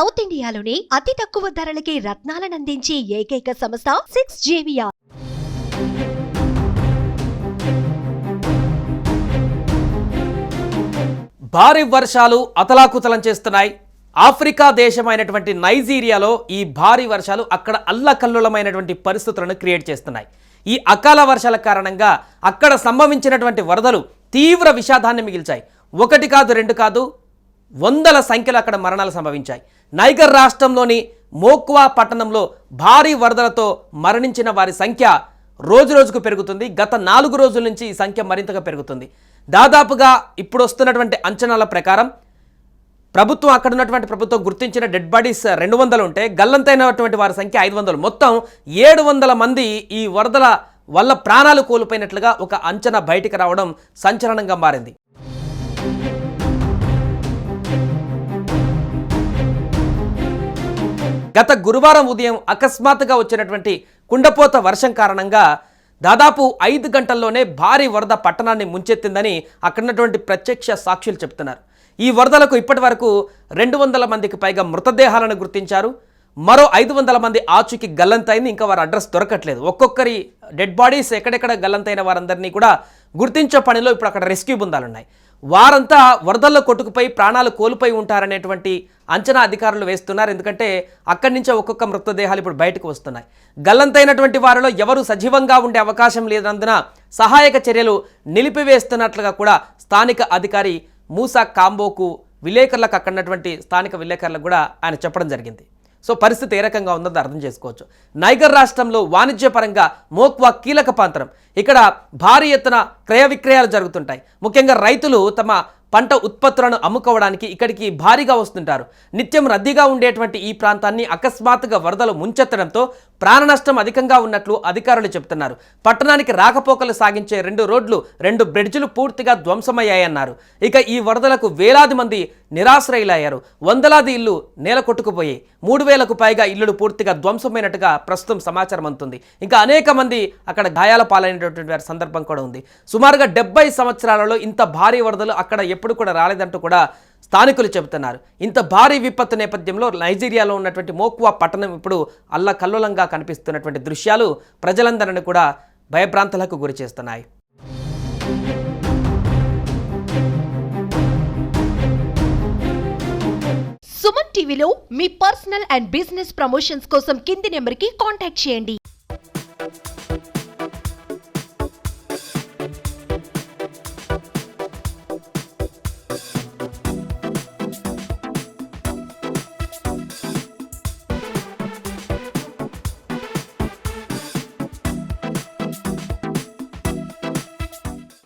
South ఇండియాలోని అతి తక్కువ ధరలకి రత్నాలనందించే ఏకైక సంస్థ సిక్స్ జేవియా భారీ వర్షాలు అతలాకుతలం చేస్తున్నాయి. ఆఫ్రికా దేశమైనటువంటి నైజీరియాలో ఈ భారీ వర్షాలు అక్కడ అల్లకల్లులమైనటువంటి పరిస్థితులను క్రియేట్ చేస్తున్నాయి. ఈ అకాల వర్షాల కారణంగా అక్కడ సంభవించినటువంటి వరదలు తీవ్ర విషాదాన్ని మిగిల్చాయి. ఒకటి కాదు రెండు కాదు వందల సంఖ్యలో అక్కడ మరణాలు సంభవించాయి. నైగర్ రాష్ట్రంలోని మోక్వా పట్టణంలో భారీ వరదలతో మరణించిన వారి సంఖ్య రోజు రోజుకు పెరుగుతుంది. గత నాలుగు రోజుల నుంచి ఈ సంఖ్య మరింతగా పెరుగుతుంది. దాదాపుగా ఇప్పుడు వస్తున్నటువంటి అంచనాల ప్రకారం ప్రభుత్వం అక్కడ ఉన్నటువంటి ప్రభుత్వం గుర్తించిన డెడ్ బాడీస్ రెండు వందలు ఉంటే గల్లంతైనటువంటి వారి సంఖ్య ఐదు వందలు. మొత్తం ఏడు వందల మంది ఈ వరదల వల్ల ప్రాణాలు కోల్పోయినట్లుగా ఒక అంచనా బయటికి రావడం సంచలనంగా మారింది. గత గురువారం ఉదయం అకస్మాత్తుగా వచ్చినటువంటి కుండపోత వర్షం కారణంగా దాదాపు ఐదు గంటల్లోనే భారీ వరద పట్టణాన్ని ముంచెత్తిందని అక్కడున్నటువంటి ప్రత్యక్ష సాక్షులు చెప్తున్నారు ఈ వరదలకు ఇప్పటి వరకు రెండు వందల మందికి పైగా మృతదేహాలను గుర్తించారు. మరో ఐదు వందల మంది ఆచూకి గల్లంతైంది. ఇంకా వారి అడ్రస్ దొరకట్లేదు. ఒక్కొక్కరి డెడ్ బాడీస్ ఎక్కడెక్కడ గల్లంతైన వారందరినీ కూడా గుర్తించే పనిలో ఇప్పుడు అక్కడ రెస్క్యూ బృందాలు ఉన్నాయి వారంతా వరదల్లో కొట్టుకుపోయి ప్రాణాలు కోల్పోయి ఉంటారనేటువంటి అంచనా అధికారులు వేస్తున్నారు. ఎందుకంటే అక్కడి నుంచే ఒక్కొక్క మృతదేహాలు ఇప్పుడు బయటకు వస్తున్నాయి. గల్లంతైనటువంటి వారిలో ఎవరు సజీవంగా ఉండే అవకాశం లేనందున సహాయక చర్యలు నిలిపివేస్తున్నట్లుగా కూడా స్థానిక అధికారి మూసా కాంబోకు విలేకరులకు అక్కడినటువంటి స్థానిక విలేకరులకు కూడా ఆయన చెప్పడం జరిగింది. సో పరిస్థితి ఏ రకంగా ఉందో అర్థం చేసుకోవచ్చు. నైగర్ రాష్ట్రంలో వాణిజ్యపరంగా మోక్వా కీలక ప్రాంతరం ఇక్కడ భారీ ఎత్తున క్రయ విక్రయాలు జరుగుతుంటాయి. ముఖ్యంగా రైతులు తమ పంట ఉత్పత్తులను అమ్ముకోవడానికి ఇక్కడికి భారీగా వస్తుంటారు. నిత్యం రద్దీగా ఉండేటువంటి ఈ ప్రాంతాన్ని అకస్మాత్తుగా వరదలు ముంచెత్తడంతో ప్రాణ నష్టం అధికంగా ఉన్నట్లు అధికారులు చెబుతున్నారు. పట్టణానికి రాకపోకలు సాగించే రెండు రోడ్లు రెండు బ్రిడ్జిలు పూర్తిగా ధ్వంసమయ్యాయన్నారు. ఇక ఈ వరదలకు వేలాది మంది నిరాశ్రయులయ్యారు. వందలాది ఇల్లు నేల కొట్టుకుపోయి మూడు వేలకు పైగా ఇల్లులు పూర్తిగా ధ్వంసమైనట్టుగా ప్రస్తుతం సమాచారం అందుతుంది. ఇంకా అనేక మంది అక్కడ గాయాల పాలైనటువంటి సందర్భం కూడా ఉంది. సుమారుగా డెబ్బై సంవత్సరాలలో ఇంత భారీ వరదలు అక్కడ ఎప్పుడు కూడా రాలేదంటూ కూడా స్థానికులు చెబుతున్నారు. ఇంత భారీ విపత్తు నేపథ్యంలో నైజీరియాలో ఉన్నటువంటి మోక్వా పట్టణం ఇప్పుడు అల్లకల్లోలంగా కనిపిస్తున్నటువంటి దృశ్యాలు ప్రజలందరిని కూడా భయభ్రాంతులకు గురి చేస్తున్నాయి. సుమన్ టీవీలో మీ పర్సనల్ అండ్ బిజినెస్ ప్రమోషన్స్ కోసం కింది నెంబర్కి కాంటాక్ట్ చేయండి.